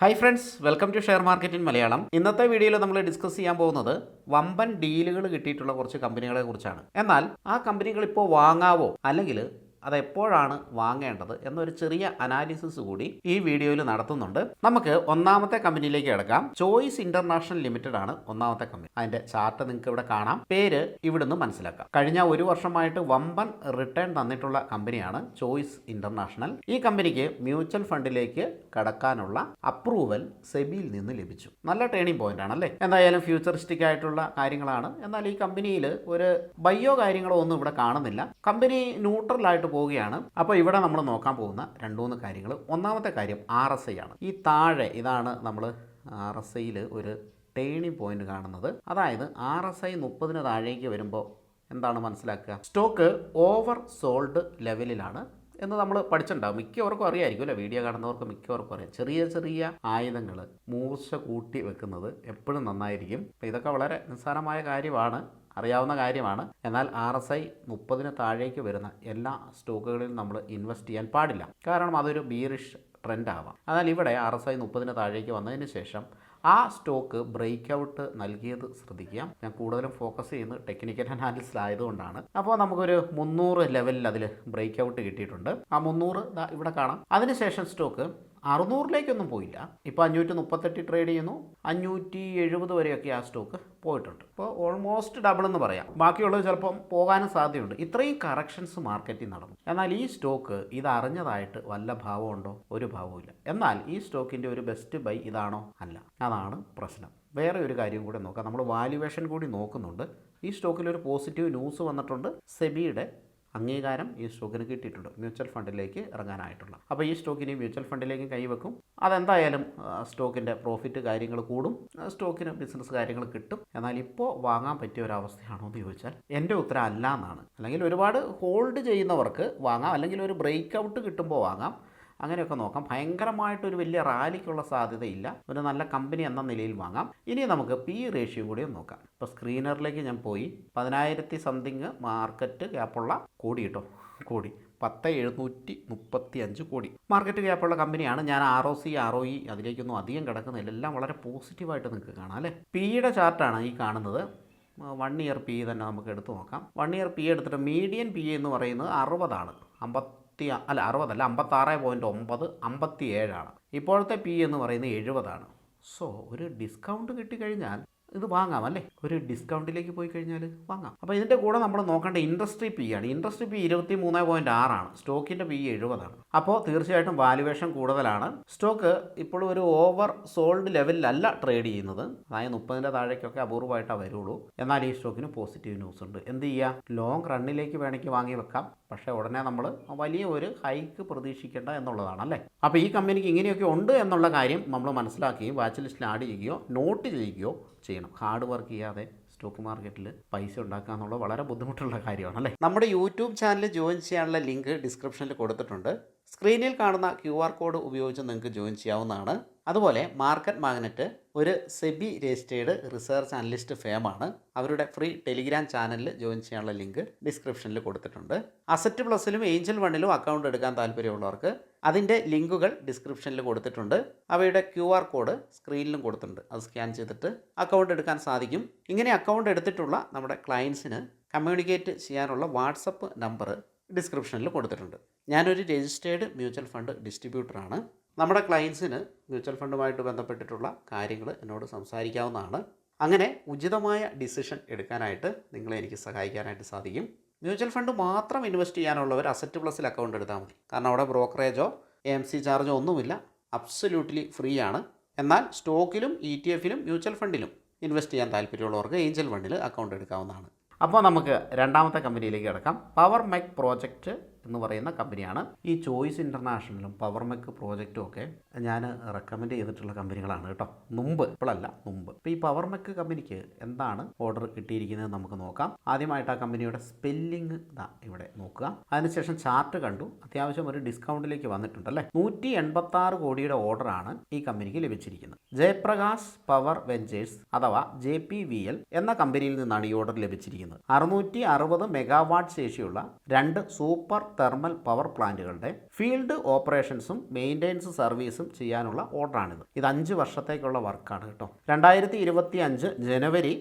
Hi friends welcome to share market in Malayalam ഇന്നത്തെ വീഡിയോയിൽ നമ്മൾ ഡിസ്കസ് ചെയ്യാൻ പോകുന്നത് വമ്പൻ ഡീലുകൾ കിട്ടിയിട്ടുള്ള കുറച്ച് കമ്പനികളെ കുറിച്ചാണ്. എന്നാൽ ആ കമ്പനികൾ ഇപ്പോൾ വാങ്ങാവോ? അല്ലെങ്കിൽ അത് എപ്പോഴാണ് വാങ്ങേണ്ടത് എന്നൊരു ചെറിയ അനാലിസിസ് കൂടി ഈ വീഡിയോയിൽ നടത്തുന്നുണ്ട്. നമുക്ക് ഒന്നാമത്തെ കമ്പനിയിലേക്ക് കിടക്കാം. ചോയ്സ് ഇന്റർനാഷണൽ ലിമിറ്റഡ് ആണ് ഒന്നാമത്തെ കമ്പനി. അതിന്റെ ചാർട്ട് നിങ്ങൾക്ക് ഇവിടെ കാണാം. പേര് ഇവിടുന്ന് മനസ്സിലാക്കാം. കഴിഞ്ഞ ഒരു വർഷമായിട്ട് വമ്പൻ റിട്ടേൺ തന്നിട്ടുള്ള കമ്പനിയാണ് ചോയ്സ് ഇന്റർനാഷണൽ. ഈ കമ്പനിക്ക് മ്യൂച്വൽ ഫണ്ടിലേക്ക് കടക്കാനുള്ള അപ്രൂവൽ സെബിയിൽ നിന്ന് ലഭിച്ചു. നല്ല ടേണിംഗ് പോയിന്റ് ആണല്ലേ എന്തായാലും ഫ്യൂച്ചറിസ്റ്റിക് ആയിട്ടുള്ള കാര്യങ്ങളാണ്. എന്നാൽ ഈ കമ്പനിയിൽ ഒരു ബയോ കാര്യങ്ങളോ ഒന്നും ഇവിടെ കാണുന്നില്ല. കമ്പനി ന്യൂട്രൽ ആയിട്ട് പോവുകയാണ്. അപ്പോൾ ഇവിടെ നമ്മൾ നോക്കാൻ പോകുന്ന രണ്ട് മൂന്ന് കാര്യങ്ങൾ. ഒന്നാമത്തെ കാര്യം ആർ എസ് ഐ ആണ്. ഈ താഴെ ഇതാണ് നമ്മൾ ആർ എസ് ഐയിൽ ഒരു ടേണിംഗ് പോയിന്റ് കാണുന്നത്. അതായത് ആർ എസ് ഐ മുപ്പതിന് താഴേക്ക് വരുമ്പോൾ എന്താണ് മനസ്സിലാക്കുക? സ്റ്റോക്ക് ഓവർ സോൾഡ് ലെവലിലാണ് എന്ന് നമ്മൾ പഠിച്ചിട്ടുണ്ടാകും മിക്കവർക്കും അറിയായിരിക്കും അല്ലേ? വീഡിയോ കാണുന്നവർക്ക് മിക്കവർക്കും അറിയാം. ചെറിയ ചെറിയ ആയുധങ്ങൾ മൂർച്ച കൂട്ടി വെക്കുന്നത് എപ്പോഴും നന്നായിരിക്കും. ഇതൊക്കെ വളരെ നിസ്സാരമായ കാര്യമാണ്. അറിയാവുന്ന കാര്യമാണ്. എന്നാൽ ആർ എസ് ഐ മുപ്പതിന് താഴേക്ക് വരുന്ന എല്ലാ സ്റ്റോക്കുകളിലും നമ്മൾ ഇൻവെസ്റ്റ് ചെയ്യാൻ പാടില്ല. കാരണം അതൊരു ബീറിഷ് ട്രെൻഡ് ആവാം എന്നാൽ ഇവിടെ ആർ എസ് ഐ മുപ്പതിന് താഴേക്ക് വന്നതിന് ശേഷം ആ സ്റ്റോക്ക് ബ്രേക്ക് ഔട്ട് നൽകിയത് ശ്രദ്ധിക്കുക. ഞാൻ കൂടുതലും ഫോക്കസ് ചെയ്യുന്നത് ടെക്നിക്കൽ അനാലിസിസ് ആയതുകൊണ്ടാണ്. അപ്പോൾ നമുക്കൊരു മുന്നൂറ് ലെവലിൽ അതിൽ ബ്രേക്ക് ഔട്ട് കിട്ടിയിട്ടുണ്ട്. ആ മുന്നൂറ് ഇവിടെ കാണാം. അതിനുശേഷം സ്റ്റോക്ക് അറുന്നൂറിലേക്കൊന്നും പോയില്ല. ഇപ്പോൾ അഞ്ഞൂറ്റി മുപ്പത്തെട്ട് ട്രേഡ് ചെയ്യുന്നു. അഞ്ഞൂറ്റി എഴുപത് വരെയൊക്കെ ആ സ്റ്റോക്ക് പോയിട്ടുണ്ട്. ഇപ്പോൾ ഓൾമോസ്റ്റ് ഡബിൾ എന്ന് പറയാം. ബാക്കിയുള്ളത് ചിലപ്പം പോകാനും സാധ്യതയുണ്ട്. ഇത്രയും കറക്ഷൻസ് മാർക്കറ്റിൽ നടന്നു. എന്നാൽ ഈ സ്റ്റോക്ക് ഇത് അറിഞ്ഞതായിട്ട് വല്ല ഭാവമുണ്ടോ? ഒരു ഭാവവുമില്ല. എന്നാൽ ഈ സ്റ്റോക്കിന്റെ ഒരു ബെസ്റ്റ് ബൈ ഇതാണോ? അല്ല. അതാണ് പ്രശ്നം. വേറെ ഒരു കാര്യം കൂടി നോക്കാം. നമ്മൾ വാല്യുവേഷൻ കൂടി നോക്കുന്നുണ്ട്. ഈ സ്റ്റോക്കിൽ ഒരു പോസിറ്റീവ് ന്യൂസ് വന്നിട്ടുണ്ട്. സെബിയുടെ അംഗീകാരം ഈ സ്റ്റോക്കിന് കിട്ടിയിട്ടുണ്ട്. മ്യൂച്വൽ ഫണ്ടിലേക്ക് ഇറങ്ങാനായിട്ടുള്ള. അപ്പോൾ ഈ സ്റ്റോക്കിന് മ്യൂച്വൽ ഫണ്ടിലേക്ക് കൈവെക്കും. അതെന്തായാലും സ്റ്റോക്കിന്റെ പ്രോഫിറ്റ് കാര്യങ്ങൾ കൂടും. സ്റ്റോക്കിന് ബിസിനസ് കാര്യങ്ങൾ കിട്ടും. എന്നാൽ ഇപ്പോൾ വാങ്ങാൻ പറ്റിയ ഒരു അവസ്ഥയാണോ എന്ന് ചോദിച്ചാൽ എന്റെ ഉത്തരം അല്ല എന്നാണ്. അല്ലെങ്കിൽ ഒരുപാട് ഹോൾഡ് ചെയ്യുന്നവർക്ക് വാങ്ങാം. അല്ലെങ്കിൽ ഒരു ബ്രേക്ക് ഔട്ട് കിട്ടുമ്പോൾ വാങ്ങാം. അങ്ങനെയൊക്കെ നോക്കാം. ഭയങ്കരമായിട്ടൊരു വലിയ റാലിക്കുള്ള സാധ്യതയില്ല. ഒരു നല്ല കമ്പനി എന്ന നിലയിൽ വാങ്ങാം. ഇനി നമുക്ക് പി റേഷ്യോ കൂടി നോക്കാം. ഇപ്പോൾ സ്ക്രീനറിലേക്ക് ഞാൻ പോയി. പതിനായിരത്തി സംതിങ് മാർക്കറ്റ് ക്യാപ്പുള്ള കോടി കേട്ടോ. കോടി. പത്ത് എഴുന്നൂറ്റി മുപ്പത്തി അഞ്ച് കോടി മാർക്കറ്റ് ക്യാപ്പുള്ള കമ്പനിയാണ്. ഞാൻ R O C R O E അതിലേക്കൊന്നും അധികം കിടക്കുന്നില്ല. എല്ലാം വളരെ പോസിറ്റീവായിട്ട് നിങ്ങൾക്ക് കാണാം അല്ലേ? പിയുടെ ചാർട്ടാണ് ഈ കാണുന്നത്. വൺ ഇയർ പി തന്നെ നമുക്ക് എടുത്തു നോക്കാം. വൺ ഇയർ പി എടുത്തിട്ട് മീഡിയൻ പി എന്ന് പറയുന്നത് അറുപതാണ്. അമ്പത്തി അല്ല അറുപതല്ല അമ്പത്താറ് പോയിന്റ് ഒമ്പത് അമ്പത്തി ഏഴാണ് ഇപ്പോഴത്തെ പി എന്ന് പറയുന്നത് എഴുപതാണ്. സോ ഒരു ഡിസ്കൗണ്ട് കിട്ടിക്കഴിഞ്ഞാൽ ഇത് വാങ്ങാം അല്ലേ? ഒരു ഡിസ്കൗണ്ടിലേക്ക് പോയി കഴിഞ്ഞാൽ വാങ്ങാം. അപ്പോൾ ഇതിന്റെ കൂടെ നമ്മൾ നോക്കേണ്ട ഇൻഡസ്ട്രി പി ആണ്. ഇൻട്രസ്റ്റ് പി ഇരുപത്തി മൂന്ന് പോയിന്റ് ആറാണ്. സ്റ്റോക്കിന്റെ പി എഴുപതാണ്. അപ്പോൾ തീർച്ചയായിട്ടും വാല്യുവേഷൻ കൂടുതലാണ്. സ്റ്റോക്ക് ഇപ്പോഴും ഒരു ഓവർ സോൾഡ് ലെവലിലല്ല ട്രേഡ് ചെയ്യുന്നത്. അതായത് മുപ്പതിന്റെ താഴേക്കൊക്കെ അപൂർവമായിട്ടേ വരുള്ളൂ. എന്നാൽ ഈ സ്റ്റോക്കിന് പോസിറ്റീവ് ന്യൂസ് ഉണ്ട്. എന്ത് ചെയ്യുക ലോങ് റണ്ണിലേക്ക് വേണമെങ്കിൽ വാങ്ങി വെക്കാം. പക്ഷേ ഉടനെ നമ്മൾ വലിയ ഒരു ഹൈക്ക് പ്രതീക്ഷിക്കേണ്ട എന്നുള്ളതാണ് അല്ലേ? അപ്പോൾ ഈ കമ്പനിക്ക് ഇങ്ങനെയൊക്കെ ഉണ്ട് എന്നുള്ള കാര്യം നമ്മൾ മനസ്സിലാക്കുകയും വാച്ച് ലിസ്റ്റിൽ ആഡ് ചെയ്യുകയോ നോട്ട് ചെയ്യുകയോ ചെയ്യണം. ഹാർഡ് വർക്ക് ചെയ്യാതെ സ്റ്റോക്ക് മാർക്കറ്റിൽ പൈസ ഉണ്ടാക്കുക എന്നുള്ളത് വളരെ ബുദ്ധിമുട്ടുള്ള കാര്യമാണ് അല്ലേ നമ്മുടെ യൂട്യൂബ് ചാനൽ ജോയിൻ ചെയ്യാനുള്ള ലിങ്ക് ഡിസ്ക്രിപ്ഷനിൽ കൊടുത്തിട്ടുണ്ട്. സ്ക്രീനിൽ കാണുന്ന ക്യു ആർ കോഡ് ഉപയോഗിച്ച് നിങ്ങൾക്ക് ജോയിൻ ചെയ്യാവുന്നതാണ്. അതുപോലെ മാർക്കറ്റ് മാഗ്നറ്റ് ഒരു സെബി രജിസ്റ്റേർഡ് റിസർച്ച് അനലിസ്റ്റ് ഫേമാണ്. അവരുടെ ഫ്രീ ടെലിഗ്രാം ചാനലിൽ ജോയിൻ ചെയ്യാനുള്ള ലിങ്ക് ഡിസ്ക്രിപ്ഷനിൽ കൊടുത്തിട്ടുണ്ട്. അസറ്റ് പ്ലസിലും ഏഞ്ചൽ വണ്ണിലും അക്കൗണ്ട് എടുക്കാൻ താല്പര്യമുള്ളവർക്ക് അതിന്റെ ലിങ്കുകൾ ഡിസ്ക്രിപ്ഷനിൽ കൊടുത്തിട്ടുണ്ട്. അവയുടെ ക്യു ആർ കോഡ് സ്ക്രീനിലും കൊടുത്തിട്ടുണ്ട്. അത് സ്കാൻ ചെയ്തിട്ട് അക്കൗണ്ട് എടുക്കാൻ സാധിക്കും. ഇങ്ങനെ അക്കൗണ്ട് എടുത്തിട്ടുള്ള നമ്മുടെ ക്ലയൻസിന് കമ്മ്യൂണിക്കേറ്റ് ചെയ്യാനുള്ള വാട്സപ്പ് നമ്പർ ഡിസ്ക്രിപ്ഷനിൽ കൊടുത്തിട്ടുണ്ട്. ഞാനൊരു രജിസ്റ്റേർഡ് മ്യൂച്വൽ ഫണ്ട് ഡിസ്ട്രിബ്യൂട്ടറാണ് നമ്മുടെ ക്ലയൻസിന് മ്യൂച്വൽ ഫണ്ടുമായിട്ട് ബന്ധപ്പെട്ടിട്ടുള്ള കാര്യങ്ങൾ എന്നോട് സംസാരിക്കാവുന്നതാണ്. അങ്ങനെ ഉചിതമായ ഡിസിഷൻ എടുക്കാനായിട്ട് നിങ്ങളെ എനിക്ക് സഹായിക്കാനായിട്ട് സാധിക്കും. മ്യൂച്വൽ ഫണ്ട് മാത്രം ഇൻവെസ്റ്റ് ചെയ്യാനുള്ളവർ അസറ്റ് പ്ലസിൽ അക്കൗണ്ട് എടുത്താൽ മതി. കാരണം അവിടെ ബ്രോക്കറേജോ എം സി ചാർജോ ഒന്നുമില്ല. അബ്സല്യൂട്ട്ലി ഫ്രീ ആണ് എന്നാൽ സ്റ്റോക്കിലും ഇ ടി എഫിലും മ്യൂച്വൽ ഫണ്ടിലും ഇൻവെസ്റ്റ് ചെയ്യാൻ താല്പര്യമുള്ളവർക്ക് ഏഞ്ചൽ ഫണ്ടിൽ അക്കൗണ്ട് എടുക്കാവുന്നതാണ്. അപ്പോൾ നമുക്ക് രണ്ടാമത്തെ കമ്പനിയിലേക്ക് കിടക്കാം. പവർ മെക് പ്രോജക്റ്റ് എന്ന് പറയുന്ന കമ്പനിയാണ്. ഈ ചോയ്സ് ഇന്റർനാഷണലും പവർ മെക്ക് പ്രോജക്റ്റും ഒക്കെ ഞാൻ റെക്കമെൻഡ് ചെയ്തിട്ടുള്ള കമ്പനികളാണ് കേട്ടോ. മുമ്പ് ഇപ്പോഴല്ല മുമ്പ്. അപ്പോൾ ഈ പവർ മെക്ക് കമ്പനിക്ക് എന്താണ് ഓർഡർ കിട്ടിയിരിക്കുന്നത് നമുക്ക് നോക്കാം. ആദ്യമായിട്ട് ആ കമ്പനിയുടെ സ്പെല്ലിംഗ് ഇതാ ഇവിടെ നോക്കുക. അതിനുശേഷം ചാർട്ട് കണ്ടു. അത്യാവശ്യം ഒരു ഡിസ്കൗണ്ടിലേക്ക് വന്നിട്ടുണ്ട് അല്ലേ നൂറ്റി എൺപത്തി ആറ് കോടിയുടെ ഓർഡറാണ് ഈ കമ്പനിക്ക് ലഭിച്ചിരിക്കുന്നത്. ജയപ്രകാശ് പവർ വെഞ്ചേഴ്സ് അഥവാ ജെ പി വി എൽ എന്ന കമ്പനിയിൽ നിന്നാണ് ഈ ഓർഡർ ലഭിച്ചിരിക്കുന്നത്. അറുന്നൂറ്റി അറുപത് മെഗാവാട്ട് ശേഷിയുള്ള രണ്ട് സൂപ്പർ തെർമൽ പവർ പ്ലാന്റുകളുടെ ഫീൽഡ് ഓപ്പറേഷൻസും മെയിന്റെനൻസ് സർവീസും ചെയ്യാനുള്ള ഓർഡറാണിത് ഇത് അഞ്ച് വർഷത്തേക്കുള്ള വർക്കാണ് കേട്ടോ. രണ്ടായിരത്തി ഇരുപത്തി അഞ്ച് ജനുവരി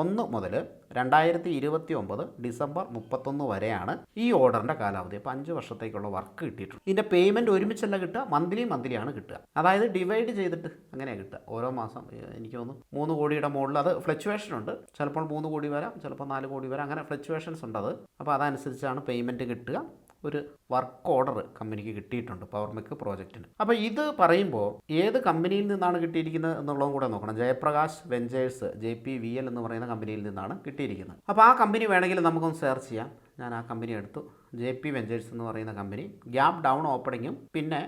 ഒന്ന് മുതൽ രണ്ടായിരത്തി ഇരുപത്തി ഒമ്പത് ഡിസംബർ മുപ്പത്തൊന്ന് വരെയാണ് ഈ ഓർഡറിന്റെ കാലാവധി. അപ്പോൾ അഞ്ച് വർഷത്തേക്കുള്ള വർക്ക് കിട്ടിയിട്ടുണ്ട്. ഇതിന്റെ പേയ്മെന്റ് ഒരുമിച്ചല്ല കിട്ടുക മന്ത്ലി മന്ത്ലിയാണ് കിട്ടുക. അതായത് ഡിവൈഡ് ചെയ്തിട്ട് അങ്ങനെയാണ് കിട്ടുക. ഓരോ മാസം എനിക്ക് തോന്നുന്നു മൂന്ന് കോടിയുടെ മുകളിൽ അത് ഫ്ലക്ച്വേഷൻ ഉണ്ട്. ചിലപ്പോൾ മൂന്ന് കോടി വരാം ചിലപ്പോൾ നാല് കോടി വരാം. അങ്ങനെ ഫ്ലക്ച്വേഷൻസ് ഉണ്ട് അത്. അപ്പോൾ അതനുസരിച്ചാണ് പേയ്മെന്റ് കിട്ടുക. ഒരു വർക്ക് ഓർഡർ കമ്പനിക്ക് കിട്ടിയിട്ടുണ്ട് പവർമെക്ക് പ്രോജക്റ്റിന്. അപ്പോൾ ഇത് പറയുമ്പോൾ ഏത് കമ്പനിയിൽ നിന്നാണ് കിട്ടിയിരിക്കുന്നത് എന്നുള്ളതും കൂടെ നോക്കണം. Jayaprakash ventures J P V L എന്ന് പറയുന്ന കമ്പനിയിൽ നിന്നാണ് കിട്ടിയിരിക്കുന്നത്. അപ്പോൾ ആ കമ്പനി വേണമെങ്കിൽ നമുക്കൊന്ന് സെർച്ച് ചെയ്യാം. ഞാൻ ആ കമ്പനി എടുത്തു. ജെ പി വെഞ്ചേഴ്സ് എന്ന് പറയുന്ന കമ്പനി ഗ്യാപ് ഡൗൺ ഓപ്പണിങ്ങും പിന്നെ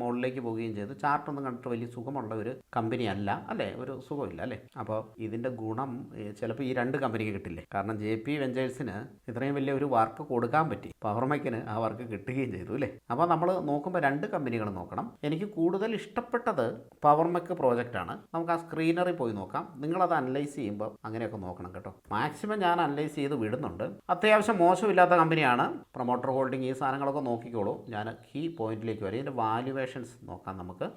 മുകളിലേക്ക് പോവുകയും ചെയ്തു. ചാർട്ടൊന്നും കണ്ടിട്ട് വലിയ സുഖമുള്ള ഒരു കമ്പനി അല്ല അല്ലേ? ഒരു സുഖമില്ല അല്ലേ? അപ്പോൾ ഇതിന്റെ ഗുണം ചിലപ്പോൾ ഈ രണ്ട് കമ്പനിക്ക് കിട്ടില്ലേ? കാരണം ജെ പി വെഞ്ചേഴ്സിന് ഇത്രയും വലിയ ഒരു വർക്ക് കൊടുക്കാൻ പറ്റി. പവർമയ്ക്കിന് ആ വർക്ക് കിട്ടുകയും ചെയ്തു അല്ലേ? അപ്പോൾ നമ്മൾ നോക്കുമ്പോൾ രണ്ട് കമ്പനികൾ നോക്കണം. എനിക്ക് കൂടുതൽ ഇഷ്ടപ്പെട്ടത് പവർമെക്ക് പ്രോജക്റ്റാണ് നമുക്ക് ആ സ്ക്രീനറിൽ പോയി നോക്കാം. നിങ്ങളത് അനലൈസ് ചെയ്യുമ്പോൾ അങ്ങനെയൊക്കെ നോക്കണം കേട്ടോ. മാക്സിമം ഞാൻ അനലൈസ് ചെയ്ത് വിടുന്നുണ്ട്. അത്യാവശ്യം മോശമില്ലാത്ത കമ്പനിയാണ് പ്രൊമോട്ടർ ഹോൾഡിംഗ് ഈ സാധനങ്ങളൊക്കെ നോക്കിക്കോളൂ. ഞാൻ കീ പോയിന്റിലേക്ക് വരും. ഇതിന്റെ വാല്യുവേഷൻസ് നോക്കാം നമുക്ക്.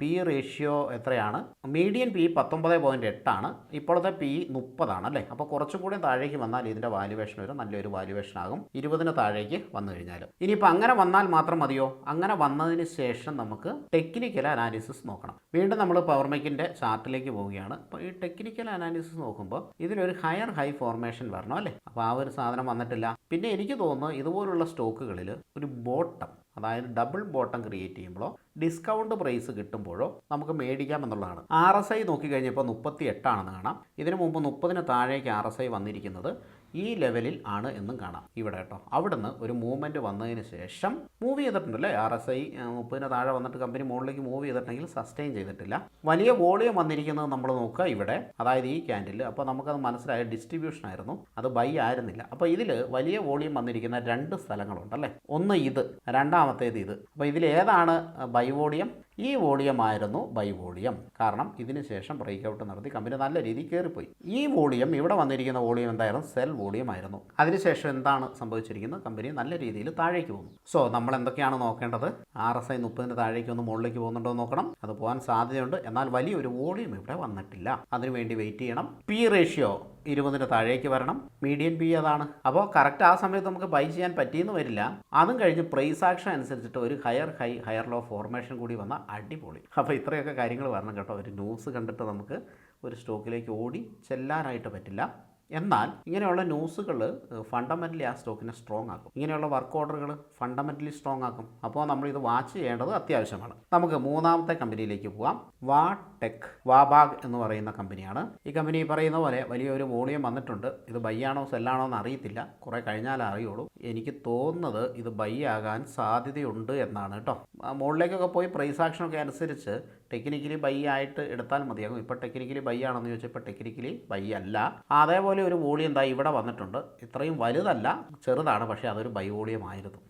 പി റേഷ്യോ എത്രയാണ്? മീഡിയൻ പി പത്തൊമ്പത് പോയിന്റ് എട്ടാണ്. ഇപ്പോഴത്തെ പി മുപ്പതാണ് അല്ലേ? അപ്പോൾ കുറച്ചും കൂടി താഴേക്ക് വന്നാൽ ഇതിന്റെ വാല്യുവേഷൻ ഒരു നല്ലൊരു വാല്യുവേഷൻ ആകും. ഇരുപതിന് താഴേക്ക് വന്നു കഴിഞ്ഞാൽ. ഇനിയിപ്പോൾ അങ്ങനെ വന്നാൽ മാത്രം മതിയോ? അങ്ങനെ വന്നതിന് ശേഷം നമുക്ക് ടെക്നിക്കൽ അനാലിസിസ് നോക്കണം. വീണ്ടും നമ്മൾ പവർമെക്കിന്റെ ചാർട്ടിലേക്ക് പോവുകയാണ്. അപ്പോൾ ഈ ടെക്നിക്കൽ അനാലിസിസ് നോക്കുമ്പോൾ ഇതിലൊരു ഹയർ ഹൈ ഫോർമേഷൻ വരണം അല്ലേ? അപ്പോൾ ആ ഒരു സാധനം വന്നിട്ടില്ല. പിന്നെ എനിക്ക് തോന്നുന്നു ഇതുപോലുള്ള സ്റ്റോക്കുകളിൽ ഒരു ബോട്ടം അതായത് ഡബിൾ ബോട്ടം ക്രിയേറ്റ് ചെയ്യുമ്പോഴോ ഡിസ്കൗണ്ട് പ്രൈസ് കിട്ടുമ്പോഴോ നമുക്ക് മേടിക്കാം എന്നുള്ളതാണ്. ആർ എസ് ഐ നോക്കിക്കഴിഞ്ഞപ്പോൾ മുപ്പത്തി എട്ടാണെന്ന് കാണാം. ഇതിനു മുമ്പ് മുപ്പതിന് താഴേക്ക് ആർ എസ് ഐ വന്നിരിക്കുന്നത് ഈ ലെവലിൽ ആണ് എന്നും കാണാം. ഇവിടെ കേട്ടോ. അവിടുന്ന് ഒരു മൂവ്മെന്റ് വന്നതിന് ശേഷം മൂവ് ചെയ്തിട്ടുണ്ടല്ലേ? ആർ എസ് ഐ മുപ്പതിന് താഴെ വന്നിട്ട് കമ്പനി മുകളിലേക്ക് മൂവ് ചെയ്തിട്ടുണ്ടെങ്കിൽ സസ്റ്റെയിൻ ചെയ്തിട്ടില്ല. വലിയ വോളിയം വന്നിരിക്കുന്നത് നമ്മൾ നോക്കുക ഇവിടെ. അതായത് ഈ ക്യാൻഡിൽ അപ്പോൾ നമുക്കത് മനസ്സിലായ ഡിസ്ട്രിബ്യൂഷൻ ആയിരുന്നു. അത് ബൈ ആയിരുന്നില്ല. അപ്പോൾ ഇതിൽ വലിയ വോളിയം വന്നിരിക്കുന്ന രണ്ട് സ്ഥലങ്ങളുണ്ടല്ലേ ഒന്ന് ഇത് രണ്ടാമത്തേത് ഇത്. അപ്പോൾ ഇതിൽ ഏതാണ് ബൈ വോളിയം ഈ വോളിയം ആയിരുന്നു ബൈ വോളിയം കാരണം ഇതിന് ശേഷം ബ്രേക്ക്ഔട്ട് നടത്തി കമ്പനി നല്ല രീതിയിൽ കയറിപ്പോയി. ഈ വോളിയം ഇവിടെ വന്നിരിക്കുന്ന വോളിയം എന്തായിരുന്നു? സെൽ വോളിയം ആയിരുന്നു അതിനുശേഷം എന്താണ് സംഭവിച്ചിരിക്കുന്നത്? കമ്പനി നല്ല രീതിയിൽ താഴേക്ക് പോകുന്നു. സോ നമ്മൾ എന്തൊക്കെയാണ് നോക്കേണ്ടത്? ആർ എസ് ഐ മുപ്പതിന് താഴേക്ക് ഒന്ന് മുകളിലേക്ക് പോകുന്നുണ്ടോ നോക്കണം. അത് പോകാൻ സാധ്യതയുണ്ട്. എന്നാൽ വലിയൊരു വോളിയം ഇവിടെ വന്നിട്ടില്ല. അതിനുവേണ്ടി വെയിറ്റ് ചെയ്യണം. പി റേഷ്യോ ഇരുപതിന് താഴേക്ക് വരണം. മീഡിയൻ പി അതാണ്. അപ്പോൾ കറക്റ്റ് ആ സമയത്ത് നമുക്ക് ബൈ ചെയ്യാൻ പറ്റിയെന്ന് വരില്ല. അതും കഴിഞ്ഞ് പ്രൈസ് ആക്ഷൻ അനുസരിച്ചിട്ട് ഒരു higher high higher low formation കൂടി വന്ന അടിപൊളി. അപ്പോൾ ഇത്രയൊക്കെ കാര്യങ്ങൾ വരണം കേട്ടോ. ഒരു ന്യൂസ് കണ്ടിട്ട് നമുക്ക് ഒരു സ്റ്റോക്കിലേക്ക് ഓടി ചെല്ലാനായിട്ട് പറ്റില്ല. എന്നാൽ ഇങ്ങനെയുള്ള ന്യൂസുകൾ ഫണ്ടമെന്റലി ആ സ്റ്റോക്കിനെ സ്ട്രോങ് ആക്കും. ഇങ്ങനെയുള്ള വർക്ക് ഓർഡറുകൾ ഫണ്ടമെന്റലി സ്ട്രോങ് ആക്കും. അപ്പോൾ നമ്മൾ ഇത് വാച്ച് ചെയ്യേണ്ടത് അത്യാവശ്യമാണ്. നമുക്ക് മൂന്നാമത്തെ കമ്പനിയിലേക്ക് പോകാം. വാ ടെക് വാബാഗ് എന്ന് പറയുന്ന കമ്പനിയാണ്. ഈ കമ്പനി പറയുന്ന പോലെ വലിയൊരു വോളിയം വന്നിട്ടുണ്ട്. ഇത് ബൈ ആണോ സെല്ലാണോ എന്ന് അറിയത്തില്ല. കുറേ കഴിഞ്ഞാലേ അറിയുള്ളൂ. എനിക്ക് തോന്നുന്നത് ഇത് ബൈ ആകാൻ സാധ്യതയുണ്ട് എന്നാണ് കേട്ടോ. മുകളിലേക്കൊക്കെ പോയി പ്രൈസ് ആക്ഷനൊക്കെ അനുസരിച്ച് ടെക്നിക്കലി ബൈ ആയിട്ട് എടുത്താൽ മതിയാകും. ഇപ്പോൾ ടെക്നിക്കലി ബൈ ആണെന്ന് ചോദിച്ചാൽ ഇപ്പോൾ ടെക്നിക്കലി ബൈ അല്ല. അതേപോലെ ഒരു വോളിയം എന്താ ഇവിടെ വന്നിട്ടുണ്ട്. ഇത്രയും വലുതല്ല ചെറുതാണ് പക്ഷേ അതൊരു ബൈ വോളിയം ആയിരുന്നു.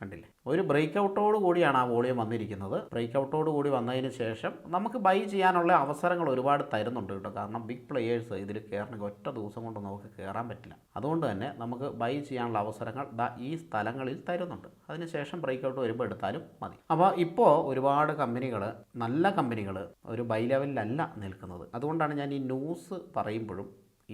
കണ്ടില്ലേ? ഒരു ബ്രേക്ക് ഔട്ടോട് കൂടിയാണ് ആ വോളിയം വന്നിരിക്കുന്നത്. ബ്രേക്ക് ഔട്ടോട് കൂടി വന്നതിന് ശേഷം നമുക്ക് ബൈ ചെയ്യാനുള്ള അവസരങ്ങൾ ഒരുപാട് തരുന്നുണ്ട് കേട്ടോ. കാരണം ബിഗ് പ്ലെയേഴ്സ് ഇതിൽ കയറണമെങ്കിൽ ഒറ്റ ദിവസം കൊണ്ട് നമുക്ക് കയറാൻ പറ്റില്ല. അതുകൊണ്ട് തന്നെ നമുക്ക് ബൈ ചെയ്യാനുള്ള അവസരങ്ങൾ ദാ ഈ സ്ഥലങ്ങളിൽ തരുന്നുണ്ട്. അതിനുശേഷം ബ്രേക്ക് ഔട്ട് വരുമ്പോൾ എടുത്താലും മതി. അപ്പോൾ ഇപ്പോൾ ഒരുപാട് കമ്പനികൾ നല്ല കമ്പനികൾ ഒരു ബൈ ലെവലിലല്ല നിൽക്കുന്നത്. അതുകൊണ്ടാണ് ഞാൻ ഈ ന്യൂസ് പറയുമ്പോഴും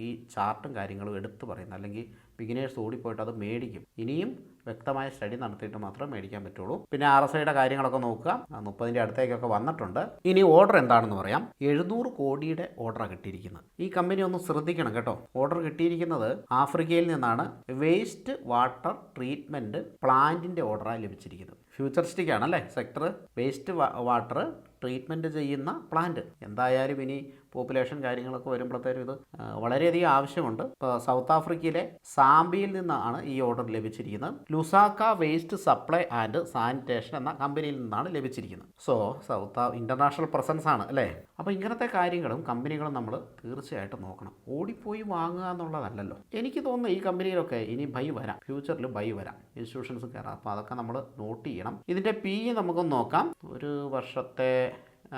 ഈ ചാർട്ടും കാര്യങ്ങളും എടുത്തു പറയുന്നത് അല്ലെങ്കിൽ ബിഗിനേഴ്സ് ഓടിപ്പോയിട്ട് അത് മേടിക്കും. ഇനിയും വ്യക്തമായ സ്റ്റഡി നടത്തിയിട്ട് മാത്രമേ മേടിക്കാൻ പറ്റുള്ളൂ. പിന്നെ ആർ എസ് ഐയുടെ കാര്യങ്ങളൊക്കെ നോക്കുക. മുപ്പതിന്റെ അടുത്തേക്കൊക്കെ വന്നിട്ടുണ്ട്. ഇനി ഓർഡർ എന്താണെന്ന് പറയാം. എഴുന്നൂറ് കോടിയുടെ ഓർഡറാണ് കിട്ടിയിരിക്കുന്നത്. ഈ കമ്പനി ഒന്ന് ശ്രദ്ധിക്കണം കേട്ടോ. ഓർഡർ കിട്ടിയിരിക്കുന്നത് ആഫ്രിക്കയിൽ നിന്നാണ്. വേസ്റ്റ് വാട്ടർ ട്രീറ്റ്മെന്റ് പ്ലാന്റിന്റെ ഓർഡറാണ് ലഭിച്ചിരിക്കുന്നത്. ഫ്യൂച്ചറിസ്റ്റിക് ആണല്ലേ? സെക്ടർ വേസ്റ്റ് വാട്ടർ ട്രീറ്റ്മെന്റ് ചെയ്യുന്ന പ്ലാന്റ് എന്തായാലും ഇനി പോപ്പുലേഷൻ കാര്യങ്ങളൊക്കെ വരുമ്പോഴത്തേനും ഇത് വളരെയധികം ആവശ്യമുണ്ട്. ഇപ്പോൾ സൗത്ത് ആഫ്രിക്കയിലെ സാംബിയിൽ നിന്നാണ് ഈ ഓർഡർ ലഭിച്ചിരിക്കുന്നത്. Lusaka waste supply and sanitation എന്ന കമ്പനിയിൽ നിന്നാണ് ലഭിച്ചിരിക്കുന്നത്. സോ സൗത്ത് ഇന്റർനാഷണൽ പ്രസൻസ് ആണ് അല്ലേ? അപ്പോൾ ഇങ്ങനത്തെ കാര്യങ്ങളും കമ്പനികളും നമ്മൾ തീർച്ചയായിട്ടും നോക്കണം. ഓടിപ്പോയി വാങ്ങുക എന്നുള്ളതല്ലല്ലോ. എനിക്ക് തോന്നുന്നു ഈ കമ്പനിയിലൊക്കെ ഇനി ബൈ വരാം. ഫ്യൂച്ചറിൽ ബൈ വരാം. ഇൻസ്റ്റിറ്റ്യൂഷൻസ് കയറാം അപ്പോൾ അതൊക്കെ നമ്മൾ നോട്ട് ചെയ്യണം. ഇതിന്റെ പി നമുക്കൊന്ന് നോക്കാം. ഒരു വർഷത്തെ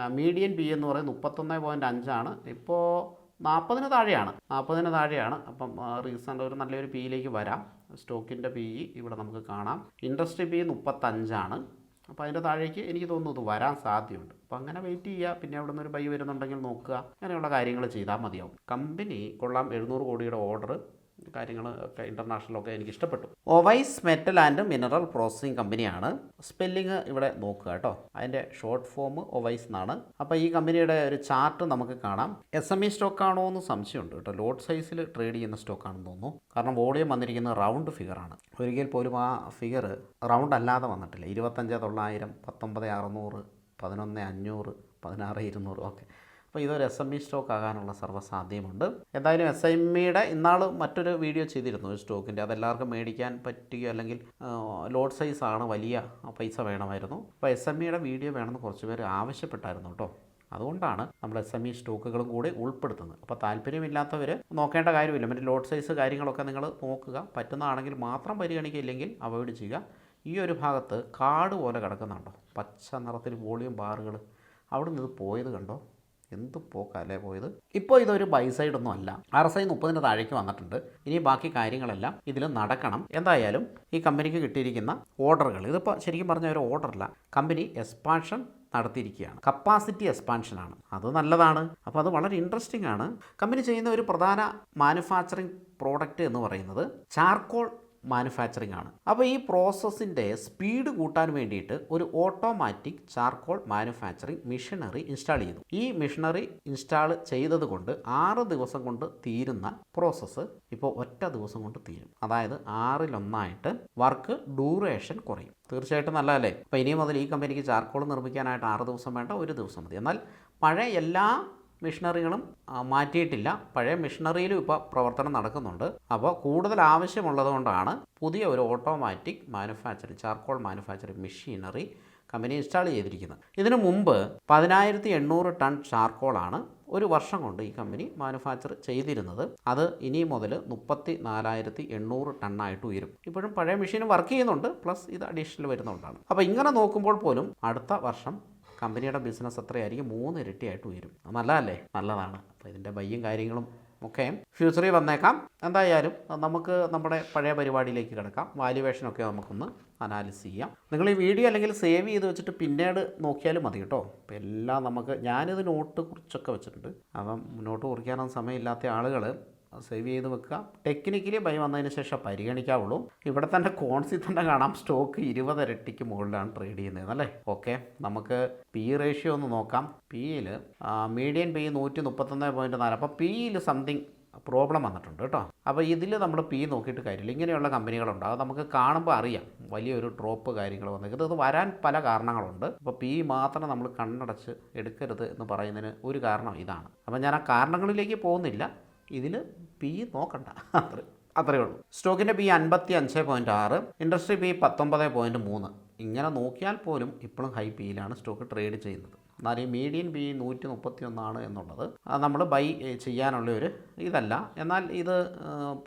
മീഡിയൻ പി എന്ന് പറയുന്നത് മുപ്പത്തൊന്ന് പോയിന്റ് അഞ്ചാണ്. ഇപ്പോൾ നാൽപ്പതിന് താഴെയാണ്. നാൽപ്പതിന് താഴെയാണ്. അപ്പം റീസെന്റ് ഒരു നല്ലൊരു പിയിലേക്ക് വരാം. സ്റ്റോക്കിന്റെ പി ഇവിടെ നമുക്ക് കാണാം. ഇൻഡസ്ട്രി പി മുപ്പത്തഞ്ചാണ്. അപ്പോൾ അതിന്റെ താഴേക്ക് എനിക്ക് തോന്നുന്നു ഇത് വരാൻ സാധ്യതയുണ്ട്. അപ്പോൾ അങ്ങനെ വെയിറ്റ് ചെയ്യുക. പിന്നെ അവിടെ നിന്ന് ഒരു ബൈ വരുന്നുണ്ടെങ്കിൽ നോക്കുക. അങ്ങനെയുള്ള കാര്യങ്ങൾ ചെയ്താൽ മതിയാവും. കമ്പനി കൊള്ളാം. എഴുന്നൂറ് കോടിയുടെ ഓർഡർ കാര്യങ്ങൾ ഒക്കെ ഇന്റർനാഷണലൊക്കെ എനിക്ക് ഇഷ്ടപ്പെട്ടു Owais metal and mineral processing കമ്പനിയാണ് സ്പെല്ലിങ് ഇവിടെ നോക്കുക കേട്ടോ. അതിന്റെ ഷോർട്ട് ഫോം ഒവൈസ് എന്നാണ്. അപ്പോൾ ഈ കമ്പനിയുടെ ഒരു ചാർട്ട് നമുക്ക് കാണാം. എസ് എം ഇ സ്റ്റോക്ക് ആണോ എന്ന് സംശയമുണ്ട് കേട്ടോ. ലോഡ് സൈസിൽ ട്രേഡ് ചെയ്യുന്ന സ്റ്റോക്കാണെന്ന് തോന്നുന്നു. കാരണം വോളിയം വന്നിരിക്കുന്ന റൗണ്ട് ഫിഗറാണ് ഒരിക്കൽ പോലും ആ ഫിഗർ റൗണ്ട് അല്ലാതെ വന്നിട്ടില്ല. ഇരുപത്തഞ്ച് തൊള്ളായിരം പത്തൊമ്പത് അറുന്നൂറ് പതിനൊന്ന് അഞ്ഞൂറ് പതിനാറ് ഇരുന്നൂറ് ഓക്കെ അപ്പോൾ ഇതൊരു എസ് എം ഇ സ്റ്റോക്ക് ആകാനുള്ള സർവസാധ്യമുണ്ട് എന്തായാലും എസ് എം ഇയുടെ ഇന്നാൾ മറ്റൊരു വീഡിയോ ചെയ്തിരുന്നു ഒരു സ്റ്റോക്കിന്റെ അതെല്ലാവർക്കും മേടിക്കാൻ പറ്റുകയോ അല്ലെങ്കിൽ ലോഡ് സൈസ് ആണ് വലിയ പൈസ വേണമായിരുന്നു. അപ്പോൾ എസ് എം ഇയുടെ വീഡിയോ വേണമെന്ന് കുറച്ച് പേര് ആവശ്യപ്പെട്ടായിരുന്നു കേട്ടോ. അതുകൊണ്ടാണ് നമ്മൾ എസ് എം ഇ സ്റ്റോക്കുകളും കൂടി ഉൾപ്പെടുത്തുന്നത്. അപ്പോൾ താല്പര്യമില്ലാത്തവർ നോക്കേണ്ട കാര്യമില്ല. മറ്റേ ലോഡ് സൈസ് കാര്യങ്ങളൊക്കെ നിങ്ങൾ നോക്കുക. പറ്റുന്നതാണെങ്കിൽ മാത്രം പരിഗണിക്കില്ലെങ്കിൽ അവോയ്ഡ് ചെയ്യുക. ഈ ഒരു ഭാഗത്ത് കാട് പോലെ കിടക്കുന്നുണ്ടോ? പച്ച നിറത്തിൽ വോളിയം ബാറുകൾ. അവിടെ നിന്ന് ഇത് പോയത് കണ്ടോ? എന്ത് പോക്കല്ലേ പോയത്? ഇപ്പോൾ ഇതൊരു ബൈ സൈഡ് ഒന്നും അല്ല. ആർ എസ് ഐ മുപ്പതിന് താഴേക്ക് വന്നിട്ടുണ്ട്. ഇനി ബാക്കി കാര്യങ്ങളെല്ലാം ഇതിൽ നടക്കണം. എന്തായാലും ഈ കമ്പനിക്ക് കിട്ടിയിരിക്കുന്ന ഓർഡറുകൾ ഇതിപ്പോൾ ശരിക്കും പറഞ്ഞ ഒരു ഓർഡറല്ല. കമ്പനി എക്സ്പാൻഷൻ നടത്തിയിരിക്കുകയാണ്. കപ്പാസിറ്റി എക്സ്പാൻഷനാണ് അത് നല്ലതാണ്. അപ്പോൾ അത് വളരെ ഇൻട്രസ്റ്റിംഗ് ആണ്. കമ്പനി ചെയ്യുന്ന ഒരു പ്രധാന മാനുഫാക്ചറിങ് പ്രോഡക്റ്റ് എന്ന് പറയുന്നത് ചാർക്കോൾ മാനുഫാക്ചറിംഗ് ആണ്. അപ്പോൾ ഈ പ്രോസസ്സിന്റെ സ്പീഡ് കൂട്ടാൻ വേണ്ടിയിട്ട് ഒരു automatic charcoal manufacturing machinery install ചെയ്തു. ഈ മെഷീനറി ഇൻസ്റ്റാൾ ചെയ്തത് കൊണ്ട് ആറ് ദിവസം കൊണ്ട് തീരുന്ന പ്രോസസ്സ് ഇപ്പോൾ ഒറ്റ ദിവസം കൊണ്ട് തീരും. അതായത് ആറിലൊന്നായിട്ട് വർക്ക് ഡ്യൂറേഷൻ കുറയും. തീർച്ചയായിട്ടും നല്ലതല്ലേ? അപ്പോൾ ഇനി മുതൽ ഈ കമ്പനിക്ക് ചാർക്കോൾ നിർമ്മിക്കാനായിട്ട് ആറ് ദിവസം വേണ്ട ഒരു ദിവസം മതി. എന്നാൽ പഴയ എല്ലാ മിഷനറികളും ആ, മാറ്റിയിട്ടില്ല. പഴയ മിഷണറിയിലും ഇപ്പോൾ പ്രവർത്തനം നടക്കുന്നുണ്ട്. അപ്പോൾ കൂടുതൽ ആവശ്യമുള്ളതുകൊണ്ടാണ് പുതിയ ഒരു automatic manufacturing charcoal manufacturing machinery company install ചെയ്തിരിക്കുന്നത്. ഇതിനു മുമ്പ് പതിനായിരത്തി എണ്ണൂറ് ടൺ ചാർക്കോളാണ് ഒരു വർഷം കൊണ്ട് ഈ കമ്പനി മാനുഫാക്ചർ ചെയ്തിരുന്നത്. അത് ഇനി മുതൽ മുപ്പത്തി നാലായിരത്തി എണ്ണൂറ് ടണ്ണായിട്ട് ഉയരും. ഇപ്പോഴും പഴയ മെഷീൻ വർക്ക് ചെയ്യുന്നുണ്ട്. പ്ലസ് ഇത് അഡീഷണൽ വരുന്നുണ്ടാണ് അപ്പോൾ ഇങ്ങനെ നോക്കുമ്പോൾ പോലും അടുത്ത വർഷം കമ്പനിയുടെ ബിസിനസ് അത്രയായിരിക്കും മൂന്ന് ഇരട്ടിയായിട്ട് ഉയരും. നല്ലതല്ലേ? നല്ലതാണ്. അപ്പോൾ ഇതിന്റെ ബയ്യും കാര്യങ്ങളും ഒക്കെ ഫ്യൂച്ചറിൽ വന്നേക്കാം. എന്തായാലും നമുക്ക് നമ്മുടെ പഴയ പരിപാടിയിലേക്ക് കിടക്കാം. വാല്യുവേഷനൊക്കെ നമുക്കൊന്ന് അനാലിസ് ചെയ്യാം. നിങ്ങൾ ഈ വീഡിയോ അല്ലെങ്കിൽ സേവ് ചെയ്ത് വെച്ചിട്ട് പിന്നീട് നോക്കിയാലും മതി കേട്ടോ. അപ്പോൾ എല്ലാം നമുക്ക് ഞാനിത് നോട്ട് കുറിച്ചൊക്കെ വെച്ചിട്ടുണ്ട്. അപ്പം നോട്ട് കുറിക്കാനൊന്നും സമയമില്ലാത്ത ആളുകൾ സേവ് ചെയ്ത് വെക്കുക. ടെക്നിക്കലി ബൈ വന്നതിന് ശേഷം പരിഗണിക്കാവുള്ളൂ. ഇവിടെ തന്നെ കോൺസി തന്നെ കാണാം. സ്റ്റോക്ക് ഇരുപത് ഇരട്ടിക്ക് മുകളിലാണ് ട്രേഡ് ചെയ്യുന്നത് അല്ലേ? ഓക്കെ നമുക്ക് പി റേഷ്യോ ഒന്ന് നോക്കാം. പിയിൽ മീഡിയൻ പി നൂറ്റി മുപ്പത്തൊന്ന് പോയിന്റ് നാല്. അപ്പോൾ പിയിൽ സംതിങ് പ്രോബ്ലം വന്നിട്ടുണ്ട് കേട്ടോ. അപ്പോൾ ഇതിൽ നമ്മൾ പി നോക്കിയിട്ട് കാര്യമില്ല. ഇങ്ങനെയുള്ള കമ്പനികളുണ്ട്. അത് നമുക്ക് കാണുമ്പോൾ അറിയാം. വലിയൊരു ഡ്രോപ്പ് കാര്യങ്ങൾ വന്നിരിക്കുന്നത് ഇത് വരാൻ പല കാരണങ്ങളുണ്ട്. അപ്പോൾ പി മാത്രം നമ്മൾ കണ്ണടച്ച് എടുക്കരുത് എന്ന് പറയുന്നതിന് ഒരു കാരണം ഇതാണ്. അപ്പോൾ ഞാൻ ആ കാരണങ്ങളിലേക്ക് പോകുന്നില്ല. ഇതിൽ പി നോക്കണ്ട. അത്ര അത്രയേ ഉള്ളൂ. സ്റ്റോക്കിന്റെ പി അൻപത്തി അഞ്ച് പോയിന്റ് ആറ് ഇൻഡസ്ട്രി പി പത്തൊമ്പത് പോയിന്റ് മൂന്ന്. ഇങ്ങനെ നോക്കിയാൽ പോലും ഇപ്പോഴും ഹൈ പിയിലാണ് സ്റ്റോക്ക് ട്രേഡ് ചെയ്യുന്നത്. എന്നാൽ ഈ മീഡിയൻ ബി നൂറ്റി മുപ്പത്തി ഒന്നാണ് എന്നുള്ളത് നമ്മൾ ബൈ ചെയ്യാനുള്ള ഒരു ഇതല്ല. എന്നാൽ ഇത്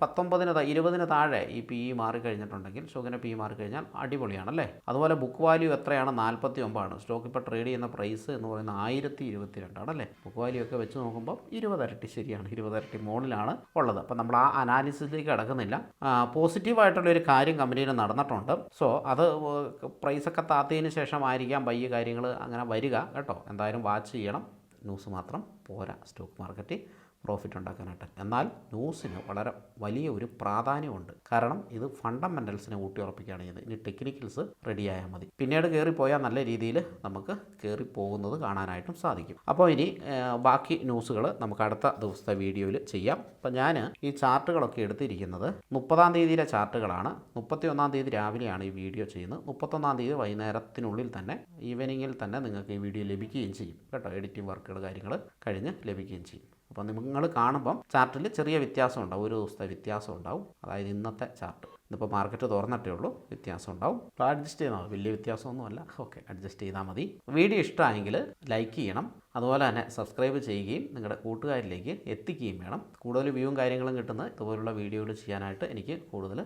പത്തൊമ്പതിന് ഇരുപതിന് താഴെ ഈ പി ഇ മാറിക്കഴിഞ്ഞിട്ടുണ്ടെങ്കിൽ സ്റ്റോക്കിന് പി ഇ മാറിക്കഴിഞ്ഞാൽ അടിപൊളിയാണല്ലേ? അതുപോലെ ബുക്ക് വാല്യൂ എത്രയാണ്? നാൽപ്പത്തി ഒമ്പതാണ് സ്റ്റോക്ക് ഇപ്പോൾ ട്രേഡ് ചെയ്യുന്ന പ്രൈസ് എന്ന് പറയുന്നത് ആയിരത്തി ഇരുപത്തി രണ്ടാണ് അല്ലേ ബുക്ക് വാല്യൂ ഒക്കെ വെച്ച് നോക്കുമ്പോൾ ഇരുപതരട്ടി ശരിയാണ്. ഇരുപതരട്ടി മുകളിലാണ് ഉള്ളത്. അപ്പം നമ്മൾ ആ അനാലിസിസിലേക്ക് കിടക്കുന്നില്ല. പോസിറ്റീവായിട്ടുള്ള ഒരു കാര്യം കമ്പനിയിൽ നടന്നിട്ടുണ്ട്. സോ അത് പ്രൈസൊക്കെ താത്തതിന് ശേഷമായിരിക്കാം ബയ്യ കാര്യങ്ങൾ അങ്ങനെ വരിക കേട്ടോ. എന്തായാലും വാച്ച് ചെയ്യണം. ന്യൂസ് മാത്രം പോരാ. സ്റ്റോക്ക് മാർക്കറ്റിൽ പ്രോഫിറ്റ് ഉണ്ടാക്കാനായിട്ട്. എന്നാൽ ന്യൂസിന് വളരെ വലിയ ഒരു പ്രാധാന്യമുണ്ട്. കാരണം ഇത് ഫണ്ടമെന്റൽസിനെ ഊട്ടിയുറപ്പിക്കുകയാണ് ചെയ്യുന്നത്. ഇനി ടെക്നിക്കൽസ് റെഡിയായാൽ മതി. പിന്നീട് കയറിപ്പോയാൽ നല്ല രീതിയിൽ നമുക്ക് കയറി പോകുന്നത് കാണാനായിട്ടും സാധിക്കും. അപ്പോൾ ഇനി ബാക്കി ന്യൂസുകൾ നമുക്ക് അടുത്ത ദിവസത്തെ വീഡിയോയിൽ ചെയ്യാം. അപ്പോൾ ഞാൻ ഈ ചാർട്ടുകളൊക്കെ എടുത്തിരിക്കുന്നത് മുപ്പതാം തീയതിയിലെ ചാർട്ടുകളാണ്. മുപ്പത്തി ഒന്നാം തീയതി രാവിലെയാണ് ഈ വീഡിയോ ചെയ്യുന്നത്. മുപ്പത്തൊന്നാം തീയതി വൈകുന്നേരത്തിനുള്ളിൽ തന്നെ ഈവനിങ്ങിൽ തന്നെ നിങ്ങൾക്ക് ഈ വീഡിയോ ലഭിക്കുകയും ചെയ്യും. കേട്ടോ എഡിറ്റിംഗ് വർക്കുകൾ കാര്യങ്ങൾ കഴിഞ്ഞ് ലഭിക്കുകയും ചെയ്യും. അപ്പോൾ നിങ്ങൾ കാണുമ്പം ചാർട്ടിൽ ചെറിയ വ്യത്യാസം ഉണ്ടാവും. ഒരു ദിവസത്തെ വ്യത്യാസം ഉണ്ടാവും. അതായത് ഇന്നത്തെ ചാർട്ട്. ഇതിപ്പോൾ മാർക്കറ്റ് തുറന്നിട്ടേ ഉള്ളൂ. വ്യത്യാസം ഉണ്ടാവും. അപ്പോൾ അഡ്ജസ്റ്റ് ചെയ്താൽ മതി. വലിയ വ്യത്യാസമൊന്നുമല്ല. ഓക്കെ അഡ്ജസ്റ്റ് ചെയ്താൽ മതി. വീഡിയോ ഇഷ്ടമായെങ്കിൽ ലൈക്ക് ചെയ്യണം. അതുപോലെ തന്നെ സബ്സ്ക്രൈബ് ചെയ്യുകയും നിങ്ങളുടെ കൂട്ടുകാരിലേക്ക് എത്തിക്കുകയും വേണം. കൂടുതൽ വ്യൂവും കാര്യങ്ങളും കിട്ടുന്ന ഇതുപോലുള്ള വീഡിയോകൾ ചെയ്യാനായിട്ട് എനിക്ക് കൂടുതൽ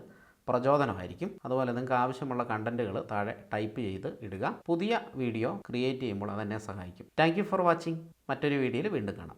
പ്രചോദനമായിരിക്കും. അതുപോലെ നിങ്ങൾക്ക് ആവശ്യമുള്ള കണ്ടന്റുകൾ താഴെ ടൈപ്പ് ചെയ്ത് ഇടുക. പുതിയ വീഡിയോ ക്രിയേറ്റ് ചെയ്യുമ്പോൾ അതെന്നെ സഹായിക്കും. Thank for watching. മറ്റൊരു വീഡിയോയിൽ വീണ്ടും കാണാം.